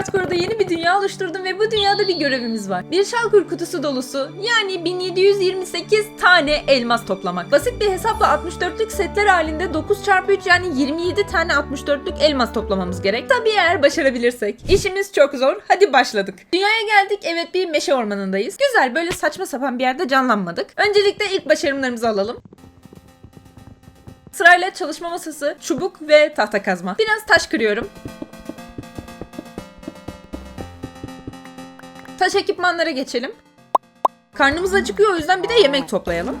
Hardcore'da yeni bir dünya oluşturdum ve bu dünyada bir görevimiz var. Bir şalkur kutusu dolusu yani 1728 tane elmas toplamak. Basit bir hesapla 64'lük setler halinde 9 çarpı 3 yani 27 tane 64'lük elmas toplamamız gerek. Tabii eğer başarabilirsek. İşimiz çok zor. Hadi başladık. Dünyaya geldik. Evet bir meşe ormanındayız. Güzel böyle saçma sapan bir yerde canlanmadık. Öncelikle ilk başarımlarımızı alalım. Sırayla çalışma masası, çubuk ve tahta kazma. Biraz taş kırıyorum. Taş ekipmanlara geçelim. Karnımız acıkıyor o yüzden bir de yemek toplayalım.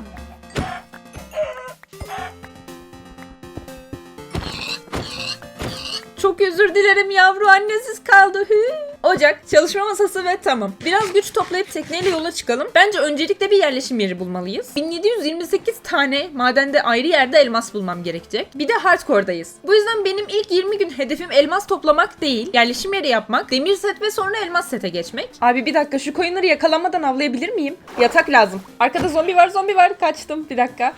Çok özür dilerim yavru annesiz kaldı. Hü. Ocak, çalışma masası ve tamam. Biraz güç toplayıp tekneyle yola çıkalım. Bence öncelikle bir yerleşim yeri bulmalıyız. 1728 tane madende ayrı yerde elmas bulmam gerekecek. Bir de hardcore'dayız. Bu yüzden benim ilk 20 gün hedefim elmas toplamak değil, yerleşim yeri yapmak, demir set ve sonra elmas sete geçmek. Abi bir dakika şu koyunları yakalanmadan avlayabilir miyim? Yatak lazım. Arkada zombi var zombi var kaçtım bir dakika.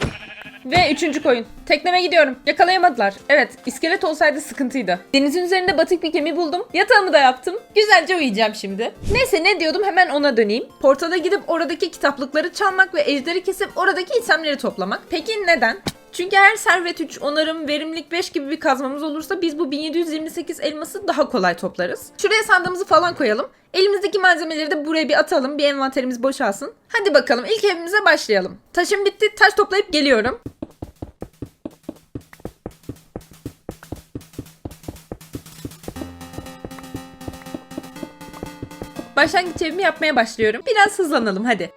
Ve üçüncü koyun. Tekneme gidiyorum. Yakalayamadılar. Evet, iskelet olsaydı sıkıntıydı. Denizin üzerinde batık bir gemi buldum. Yatağımı da yaptım. Güzelce uyuyacağım şimdi. Neyse ne diyordum hemen ona döneyim. Portala gidip oradaki kitaplıkları çalmak ve ejderi kesip oradaki itemleri toplamak. Peki neden? Çünkü her servet 3, onarım, verimlilik 5 gibi bir kazmamız olursa biz bu 1728 elması daha kolay toplarız. Şuraya sandığımızı falan koyalım. Elimizdeki malzemeleri de buraya bir atalım. Bir envanterimiz boşalsın. Hadi bakalım ilk evimize başlayalım. Taşım bitti. Taş toplayıp geliyorum. Başlangıç evimi yapmaya başlıyorum. Biraz hızlanalım hadi.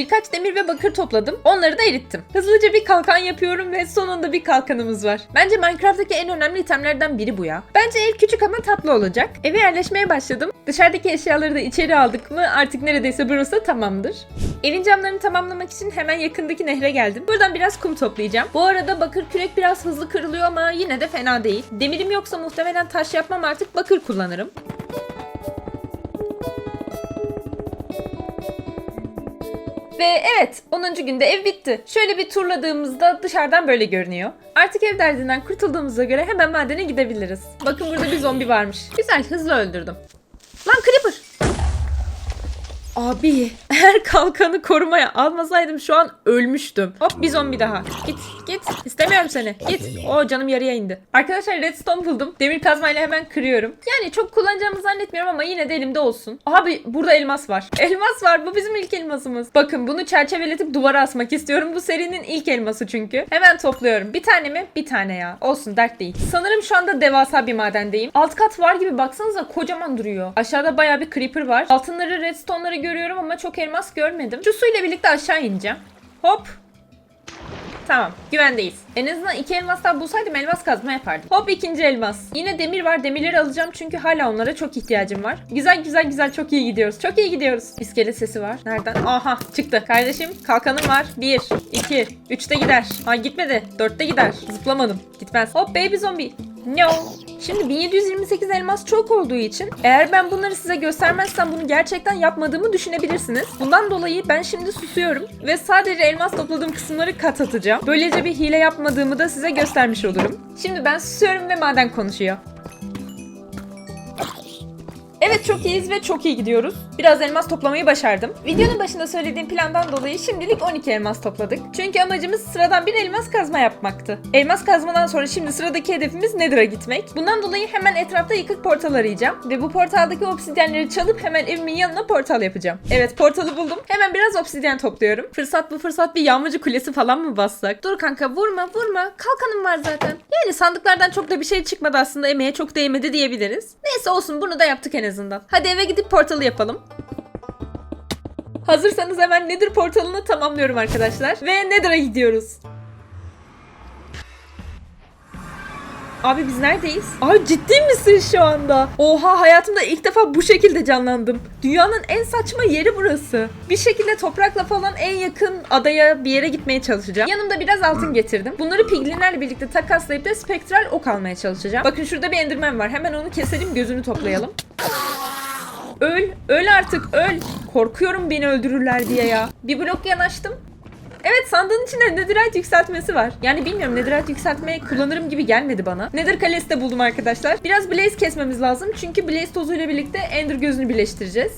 Birkaç demir ve bakır topladım. Onları da erittim. Hızlıca bir kalkan yapıyorum ve sonunda bir kalkanımız var. Bence Minecraft'taki en önemli itemlerden biri bu ya. Bence ev küçük ama tatlı olacak. Eve yerleşmeye başladım. Dışarıdaki eşyaları da içeri aldık mı artık neredeyse burası tamamdır. Evin camlarını tamamlamak için hemen yakındaki nehre geldim. Buradan biraz kum toplayacağım. Bu arada bakır kürek biraz hızlı kırılıyor ama yine de fena değil. Demirim yoksa muhtemelen taş yapmam artık bakır kullanırım. Ve evet 10. günde ev bitti. Şöyle bir turladığımızda dışarıdan böyle görünüyor. Artık ev derdinden kurtulduğumuza göre hemen madene gidebiliriz. Bakın burada bir zombi varmış. Güzel hızlı öldürdüm. Lan Creeper! Abi eğer kalkanı korumaya almasaydım şu an ölmüştüm. Hop bir zombi daha. Git git. İstemiyorum seni. Git. O canım yarıya indi. Arkadaşlar redstone buldum. Demir kazmayla hemen kırıyorum. Yani çok kullanacağımı zannetmiyorum ama yine de elimde olsun. Abi burada elmas var. Elmas var. Bu bizim ilk elmasımız. Bakın bunu çerçeveletip duvara asmak istiyorum. Bu serinin ilk elması çünkü. Hemen topluyorum. Bir tane mi? Bir tane ya. Olsun dert değil. Sanırım şu anda devasa bir madendeyim. Alt kat var gibi baksanıza kocaman duruyor. Aşağıda baya bir creeper var. Altınları redstone'ları görüyorum ama çok elmas görmedim. Şu suyla birlikte aşağı ineceğim. Hop. Tamam güvendeyiz. En azından iki elmas daha bulsaydım elmas kazma yapardım. Hop ikinci elmas. Yine demir var demirleri alacağım çünkü hala onlara çok ihtiyacım var. Güzel güzel güzel çok iyi gidiyoruz. Çok iyi gidiyoruz. İskelet sesi var. Nereden? Aha çıktı. Kardeşim kalkanım var. Bir, iki, üçte gider. Ha gitmedi. Dörtte gider. Zıplamadım. Gitmez. Hop baby zombi. No. Şimdi 1728 elmas çok olduğu için eğer ben bunları size göstermezsem bunu gerçekten yapmadığımı düşünebilirsiniz. Bundan dolayı ben şimdi susuyorum ve sadece elmas topladığım kısımları kat atacağım. Böylece bir hile yapmadığımı da size göstermiş olurum. Şimdi ben susuyorum ve maden konuşuyor. Evet çok iyiyiz ve çok iyi gidiyoruz. Biraz elmas toplamayı başardım. Videonun başında söylediğim plandan dolayı şimdilik 12 elmas topladık. Çünkü amacımız sıradan bir elmas kazma yapmaktı. Elmas kazmadan sonra şimdi sıradaki hedefimiz Nether'a gitmek. Bundan dolayı hemen etrafta yıkık portal arayacağım. Ve bu portaldaki obsidyenleri çalıp hemen evimin yanına portal yapacağım. Evet portalı buldum. Hemen biraz obsidyen topluyorum. Fırsat bu fırsat bir yağmacı kulesi falan mı bassak? Dur kanka vurma vurma. Kalkanım var zaten. Yani sandıklardan çok da bir şey çıkmadı aslında. Emeğe çok değmedi diyebiliriz. Neyse olsun bunu da yaptık en azından. Hadi eve gidip portalı yapalım. Hazırsanız hemen Nether portalını tamamlıyorum arkadaşlar. Ve Nether'a gidiyoruz. Abi biz neredeyiz? Abi ciddi misin şu anda? Oha hayatımda ilk defa bu şekilde canlandım. Dünyanın en saçma yeri burası. Bir şekilde toprakla falan en yakın adaya bir yere gitmeye çalışacağım. Yanımda biraz altın getirdim. Bunları piglinlerle birlikte takaslayıp da spektral ok almaya çalışacağım. Bakın şurada bir enderman var. Hemen onu keselim gözünü toplayalım. Öl, öl artık öl. Korkuyorum beni öldürürler diye ya. Bir blok yanaştım. Evet sandığın içinde netherite yükseltmesi var. Yani bilmiyorum netherite yükseltmeyi kullanırım gibi gelmedi bana. Nether kalesi de buldum arkadaşlar. Biraz blaze kesmemiz lazım. Çünkü blaze tozuyla birlikte ender gözünü birleştireceğiz.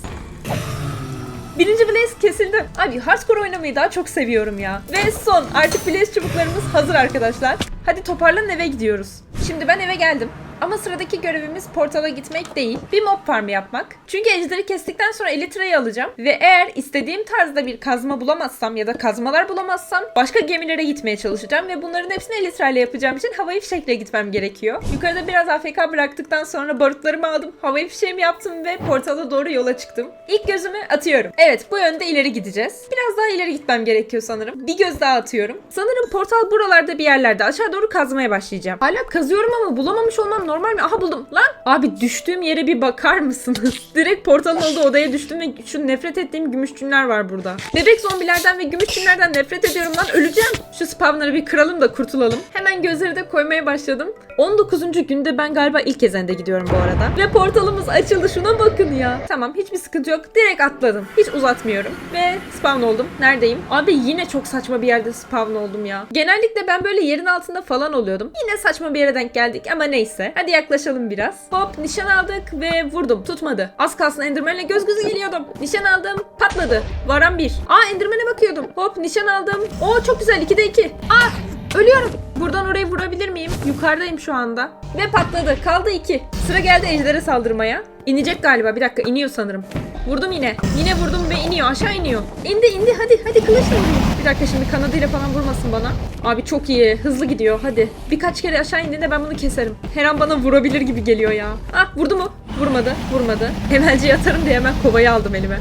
Birinci Blaze kesildi. Abi hardcore oynamayı daha çok seviyorum ya. Ve son artık Blaze çubuklarımız hazır arkadaşlar. Hadi toparlanın eve gidiyoruz. Şimdi ben eve geldim. Ama sıradaki görevimiz portala gitmek değil, bir mob farmı yapmak. Çünkü ejderi kestikten sonra elitrayı alacağım. Ve eğer istediğim tarzda bir kazma bulamazsam ya da kazmalar bulamazsam başka gemilere gitmeye çalışacağım. Ve bunların hepsini elitrayla yapacağım için havai fişekle gitmem gerekiyor. Yukarıda biraz AFK bıraktıktan sonra barutlarımı aldım, havai fişeğimi yaptım ve portala doğru yola çıktım. İlk gözümü atıyorum. Evet bu yönde ileri gideceğiz. Biraz daha ileri gitmem gerekiyor sanırım. Bir göz daha atıyorum. Sanırım portal buralarda bir yerlerde. Aşağı doğru kazmaya başlayacağım. Hala kazıyorum ama bulamamış olmam normal mi? Aha buldum. Lan! Abi düştüğüm yere bir bakar mısınız? Direkt portalın olduğu odaya düştüm ve şu nefret ettiğim gümüşçünler var burada. Bebek zombilerden ve gümüşçünlerden nefret ediyorum lan. Öleceğim. Şu spawner'ı bir kıralım da kurtulalım. Hemen gözleri de koymaya başladım. 19. günde ben galiba ilk ezende gidiyorum bu arada. Ve portalımız açıldı. Şuna bakın ya. Tamam hiçbir sıkıntı yok. Direkt atladım. Hiç uzatmıyorum. Ve spawn oldum. Neredeyim? Abi yine çok saçma bir yerde spawn oldum ya. Genellikle ben böyle yerin altında falan oluyordum. Yine saçma bir yere denk geldik ama neyse. Hadi yaklaşalım biraz. Hop nişan aldık ve vurdum. Tutmadı. Az kalsın Enderman'le göz göze geliyordum. Nişan aldım. Patladı. Varan bir. Aa Enderman'e bakıyordum. Hop nişan aldım. Oo çok güzel. 2'de 2. Aa Ölüyorum. Buradan orayı vurabilir miyim? Yukarıdayım şu anda. Ve patladı. Kaldı iki. Sıra geldi ejdere saldırmaya. İnecek galiba. Bir dakika iniyor sanırım. Vurdum yine. Yine vurdum ve iniyor. Aşağı iniyor. İndi indi. Hadi hadi kılıçla vurayım. Bir dakika şimdi kanadıyla falan vurmasın bana. Abi çok iyi. Hızlı gidiyor. Hadi. Birkaç kere aşağı indiğinde ben bunu keserim. Her an bana vurabilir gibi geliyor ya. Ah vurdu mu? Vurmadı. Vurmadı. Hemelciyi atarım diye hemen kovayı aldım elime.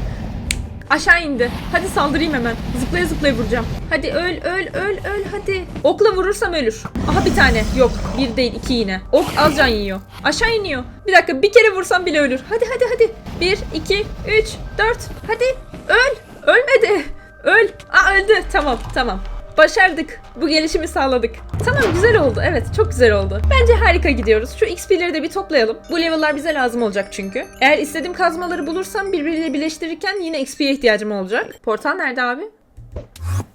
Aşağı indi. Hadi saldırayım hemen. Zıplaya zıplaya vuracağım. Hadi öl öl öl öl hadi. Okla vurursam ölür. Aha bir tane. Yok bir değil iki yine. Ok az can yiyor. Aşağı iniyor. Bir dakika bir kere vursam bile ölür. Hadi hadi hadi. Bir, iki, üç, dört. Hadi öl. Ölmedi. Öl. Aa öldü. Tamam tamam. Başardık. Bu gelişimi sağladık. Tamam güzel oldu. Evet çok güzel oldu. Bence harika gidiyoruz. Şu XP'leri de bir toplayalım. Bu level'lar bize lazım olacak çünkü. Eğer istediğim kazmaları bulursam birbiriyle birleştirirken yine XP'ye ihtiyacım olacak. Portal nerede abi?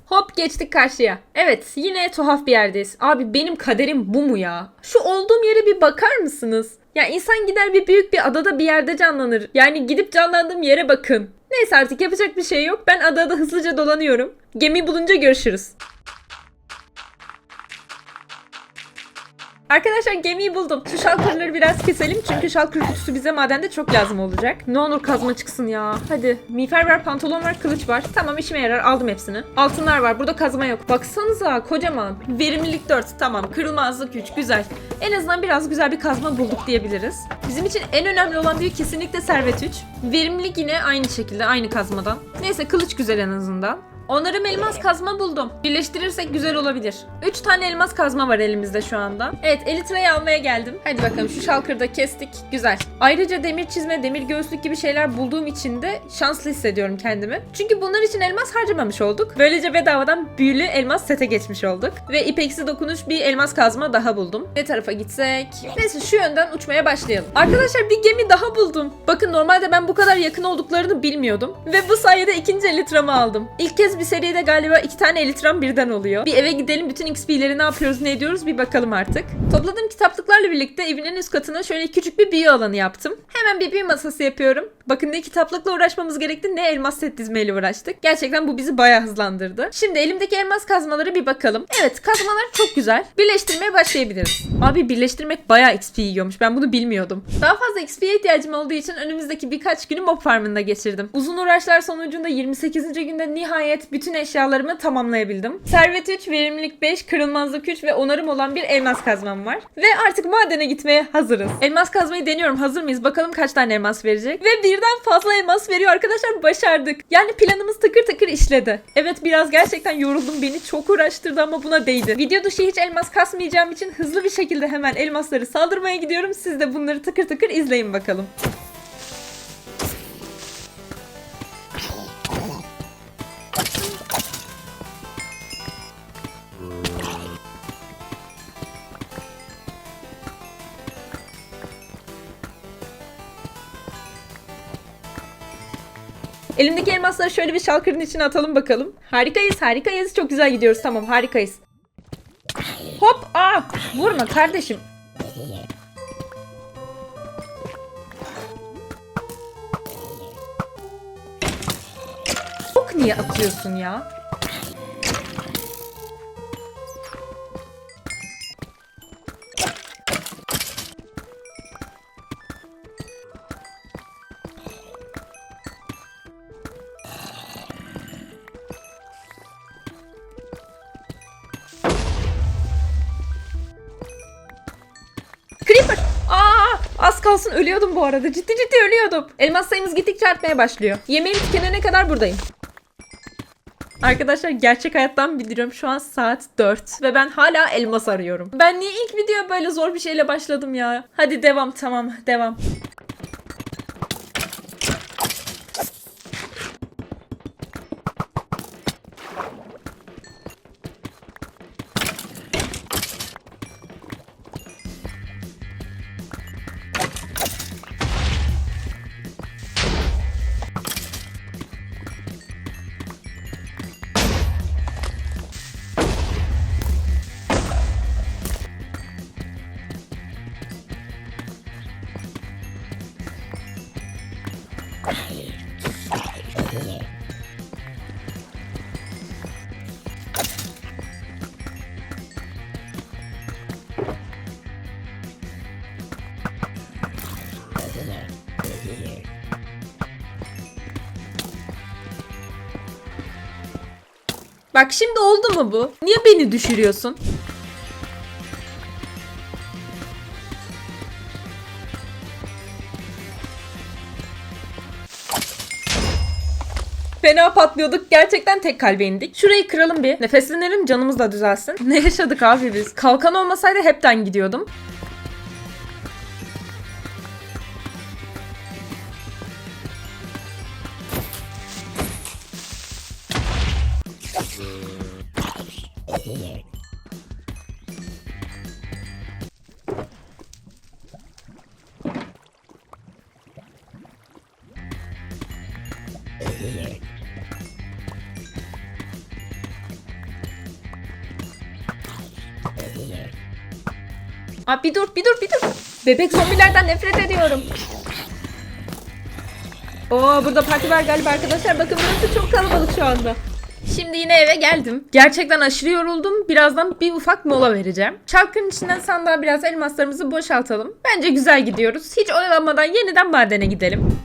Hop geçtik karşıya. Evet yine tuhaf bir yerdeyiz. Abi benim kaderim bu mu ya? Şu olduğum yere bir bakar mısınız? Ya insan gider bir büyük bir adada bir yerde canlanır. Yani gidip canlandığım yere bakın. Neyse artık yapacak bir şey yok. Ben adada hızlıca dolanıyorum. Gemi bulunca görüşürüz. Arkadaşlar gemiyi buldum. Şu şalkırları biraz keselim çünkü şalkır kutusu bize madende çok lazım olacak. Ne olur kazma çıksın ya. Hadi. Miğfer var, pantolon var, kılıç var. Tamam işime yarar. Aldım hepsini. Altınlar var. Burada kazma yok. Baksanıza kocaman. Verimlilik 4. Tamam. Kırılmazlık 3. Güzel. En azından biraz güzel bir kazma bulduk diyebiliriz. Bizim için en önemli olan büyük kesinlikle servet 3. Verimlilik yine aynı şekilde. Aynı kazmadan. Neyse kılıç güzel en azından. Onarım elmas kazma buldum. Birleştirirsek güzel olabilir. 3 tane elmas kazma var elimizde şu anda. Evet elitrayı almaya geldim. Hadi bakalım şu şalkırda kestik. Güzel. Ayrıca demir çizme, demir göğüslük gibi şeyler bulduğum için de şanslı hissediyorum kendimi. Çünkü bunlar için elmas harcamamış olduk. Böylece bedavadan büyülü elmas sete geçmiş olduk. Ve ipeksi dokunuş bir elmas kazma daha buldum. Ne tarafa gitsek? Neyse şu yönden uçmaya başlayalım. Arkadaşlar bir gemi daha buldum. Bakın normalde ben bu kadar yakın olduklarını bilmiyordum. Ve bu sayede ikinci elitramı aldım. İlk kez bir seride galiba iki tane elitram birden oluyor. Bir eve gidelim bütün XP'leri ne yapıyoruz ne ediyoruz bir bakalım artık. Topladığım kitaplıklarla birlikte evin en üst katına şöyle küçük bir büyü alanı yaptım. Hemen bir büyü masası yapıyorum. Bakın ne kitaplıkla uğraşmamız gerekti ne elmas set dizmeyle uğraştık. Gerçekten bu bizi bayağı hızlandırdı. Şimdi elimdeki elmas kazmaları bir bakalım. Evet kazmalar çok güzel. Birleştirmeye başlayabiliriz. Abi birleştirmek bayağı XP yiyormuş. Ben bunu bilmiyordum. Daha fazla XP'ye ihtiyacım olduğu için önümüzdeki birkaç günü mob farmında geçirdim. Uzun uğraşlar sonucunda 28. günde nihayet bütün eşyalarımı tamamlayabildim. Servet 3, verimlilik 5, kırılmazlık 3 ve onarım olan bir elmas kazmam var. Ve artık madene gitmeye hazırız. Elmas kazmayı deniyorum. Hazır mıyız? Bakalım kaç tane elmas verecek. Ve birden fazla elmas veriyor arkadaşlar. Başardık. Yani planımız tıkır tıkır işledi. Evet biraz gerçekten yoruldum. Beni çok uğraştırdı ama buna değdi. Video dışı hiç elmas kasmayacağım için hızlı bir şekilde hemen elmasları saldırmaya gidiyorum. Siz de bunları tıkır tıkır izleyin bakalım. Elimdeki elmasları şöyle bir şalkırın içine atalım bakalım. Harikayız harikayız. Çok güzel gidiyoruz tamam harikayız. Hop aa vurma kardeşim. Ok niye atıyorsun ya? Kalsın ölüyordum bu arada. Ciddi ciddi ölüyordum. Elmas sayımız gittikçe artmaya başlıyor. Yemeğim tükenene kadar buradayım. Arkadaşlar gerçek hayattan bildiriyorum. Şu an saat 4 ve ben hala elmas arıyorum. Ben niye ilk video böyle zor bir şeyle başladım ya? Hadi devam tamam devam. Bak şimdi oldu mu bu? Niye beni düşürüyorsun? Fena patlıyorduk. Gerçekten tek kalbe indik. Şurayı kıralım bir. Nefeslenelim canımız da düzelsin. Ne yaşadık abi biz? Kalkan olmasaydı hepten gidiyordum. Abi bir dur bir dur bir dur. Bebek zombilerden nefret ediyorum. Oo burada parti var galiba arkadaşlar. Bakın burası çok kalabalık şu anda. Şimdi yine eve geldim. Gerçekten aşırı yoruldum. Birazdan bir ufak mola vereceğim. Çarkın içinden sandığa biraz elmaslarımızı boşaltalım. Bence güzel gidiyoruz. Hiç oyalanmadan yeniden madene gidelim.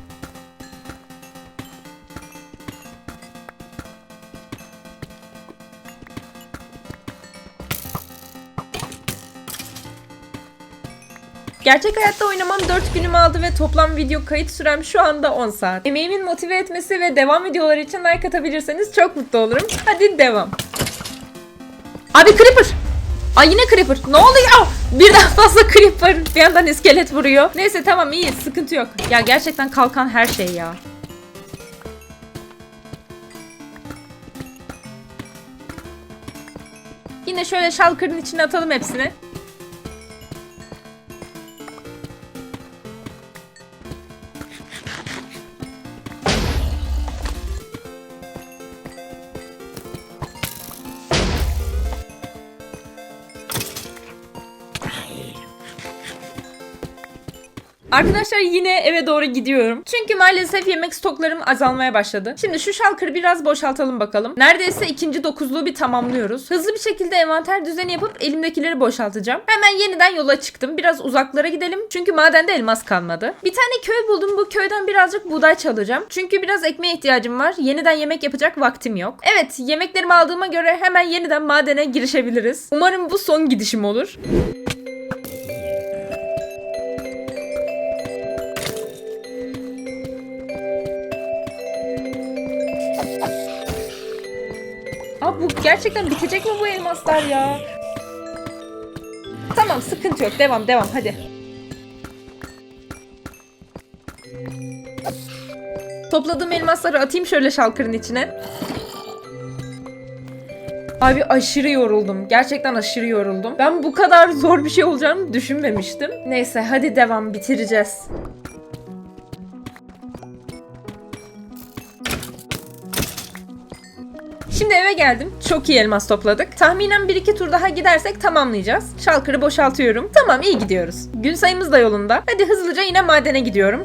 Gerçek hayatta oynamam 4 günümü aldı ve toplam video kayıt sürem şu anda 10 saat. Emeğimin motive etmesi ve devam videoları için like atabilirseniz çok mutlu olurum. Hadi devam. Abi Creeper! Ay yine Creeper. Ne oluyor? Birden fazla Creeper. Bir yandan iskelet vuruyor. Neyse tamam iyi sıkıntı yok. Ya gerçekten kalkan her şey ya. Yine şöyle şalkırın içine atalım hepsini. Arkadaşlar yine eve doğru gidiyorum. Çünkü maalesef yemek stoklarım azalmaya başladı. Şimdi şu şalkırı biraz boşaltalım bakalım. Neredeyse ikinci dokuzluğu bir tamamlıyoruz. Hızlı bir şekilde envanter düzeni yapıp elimdekileri boşaltacağım. Hemen yeniden yola çıktım. Biraz uzaklara gidelim. Çünkü madende elmas kalmadı. Bir tane köy buldum. Bu köyden birazcık buğday çalacağım. Çünkü biraz ekmeğe ihtiyacım var. Yeniden yemek yapacak vaktim yok. Evet yemeklerimi aldığıma göre hemen yeniden madene girişebiliriz. Umarım bu son gidişim olur. Bu gerçekten bitecek mi bu elmaslar ya? Tamam sıkıntı yok. Devam devam hadi. Topladığım elmasları atayım şöyle şalkırın içine. Abi aşırı yoruldum. Gerçekten aşırı yoruldum. Ben bu kadar zor bir şey olacağını düşünmemiştim. Neyse hadi devam bitireceğiz. Eve geldim. Çok iyi elmas topladık. Tahminen 1-2 tur daha gidersek tamamlayacağız. Şalkırı boşaltıyorum. Tamam iyi gidiyoruz. Gün sayımız da yolunda. Hadi hızlıca yine madene gidiyorum.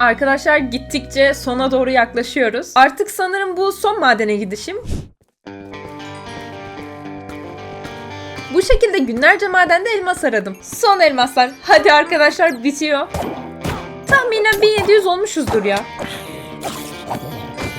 Arkadaşlar gittikçe sona doğru yaklaşıyoruz. Artık sanırım bu son madene gidişim. Bu şekilde günlerce madende elmas aradım. Son elmaslar. Hadi arkadaşlar bitiyor. Tahminen 1700 olmuşuzdur ya.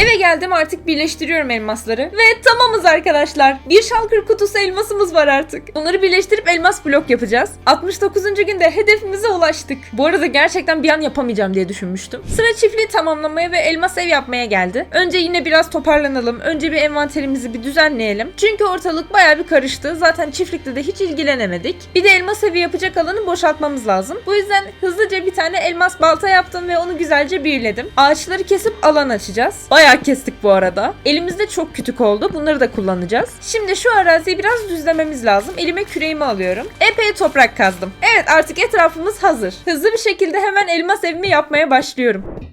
Eve geldim artık birleştiriyorum elmasları. Ve tamamız arkadaşlar. Bir şalkır kutusu elmasımız var artık. Bunları birleştirip elmas blok yapacağız. 69. günde hedefimize ulaştık. Bu arada gerçekten bir an yapamayacağım diye düşünmüştüm. Sıra çiftliği tamamlamaya ve elmas ev yapmaya geldi. Önce yine biraz toparlanalım. Önce bir envanterimizi bir düzenleyelim. Çünkü ortalık baya bir karıştı. Zaten çiftlikte de hiç ilgilenemedik. Bir de elmas evi yapacak alanı boşaltmamız lazım. Bu yüzden hızlıca bir tane elmas balta yaptım ve onu güzelce birledim. Ağaçları kesip alan açacağız. Bayağı kestik bu arada. Elimizde çok kütük oldu. Bunları da kullanacağız. Şimdi şu araziyi biraz düzlememiz lazım. Elime küreğimi alıyorum. Epey toprak kazdım. Evet artık etrafımız hazır. Hızlı bir şekilde hemen elmas evimi yapmaya başlıyorum.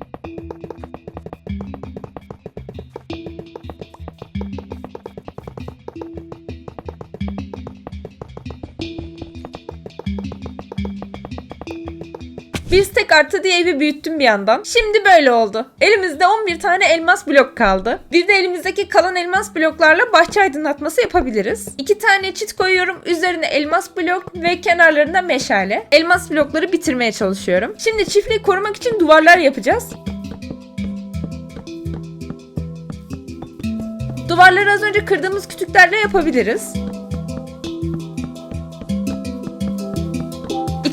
Bir tek arttı diye evi büyüttüm bir yandan. Şimdi böyle oldu. Elimizde 11 tane elmas blok kaldı. Bir de elimizdeki kalan elmas bloklarla bahçe aydınlatması yapabiliriz. 2 tane çit koyuyorum. Üzerine elmas blok ve kenarlarında meşale. Elmas blokları bitirmeye çalışıyorum. Şimdi çiftliği korumak için duvarlar yapacağız. Duvarları az önce kırdığımız kütüklerle yapabiliriz.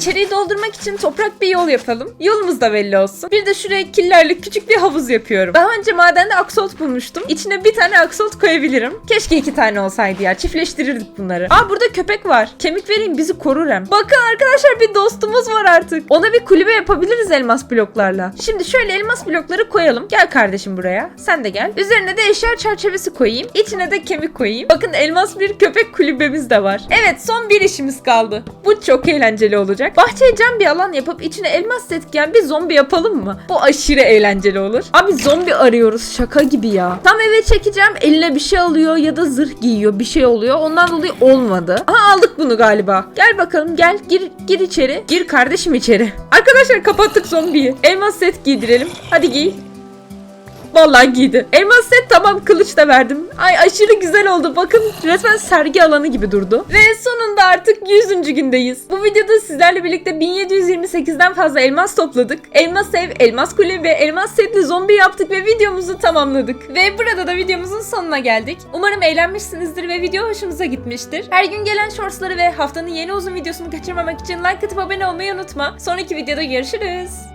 İçeriği doldurmak için toprak bir yol yapalım. Yolumuz da belli olsun. Bir de şuraya killerli küçük bir havuz yapıyorum. Daha önce madende aksolt bulmuştum. İçine bir tane aksolt koyabilirim. Keşke iki tane olsaydı ya. Çiftleştirirdik bunları. Aa burada köpek var. Kemik vereyim bizi korur hem. Bakın arkadaşlar bir dostumuz var artık. Ona bir kulübe yapabiliriz elmas bloklarla. Şimdi şöyle elmas blokları koyalım. Gel kardeşim buraya. Sen de gel. Üzerine de eşya çerçevesi koyayım. İçine de kemik koyayım. Bakın elmas bir köpek kulübemiz de var. Evet son bir işimiz kaldı. Bu çok eğlenceli olacak. Bahçeye cam bir alan yapıp içine elmas setken bir zombi yapalım mı? Bu aşırı eğlenceli olur. Abi zombi arıyoruz şaka gibi ya. Tam eve çekeceğim eline bir şey alıyor ya da zırh giyiyor bir şey oluyor. Ondan dolayı olmadı. Aha aldık bunu galiba. Gel bakalım gel gir gir içeri. Gir kardeşim içeri. Arkadaşlar kapattık zombiyi. Elmas set giydirelim. Hadi giy. Vallahi giydi. Elmas set tamam kılıç da verdim. Ay aşırı güzel oldu. Bakın resmen sergi alanı gibi durdu. Ve sonunda artık 100. gündeyiz. Bu videoda sizlerle birlikte 1728'den fazla elmas topladık. Elmas ev, elmas kule ve elmas setli zombi yaptık ve videomuzu tamamladık. Ve burada da videomuzun sonuna geldik. Umarım eğlenmişsinizdir ve video hoşunuza gitmiştir. Her gün gelen shortsları ve haftanın yeni uzun videosunu kaçırmamak için like atıp abone olmayı unutma. Sonraki videoda görüşürüz.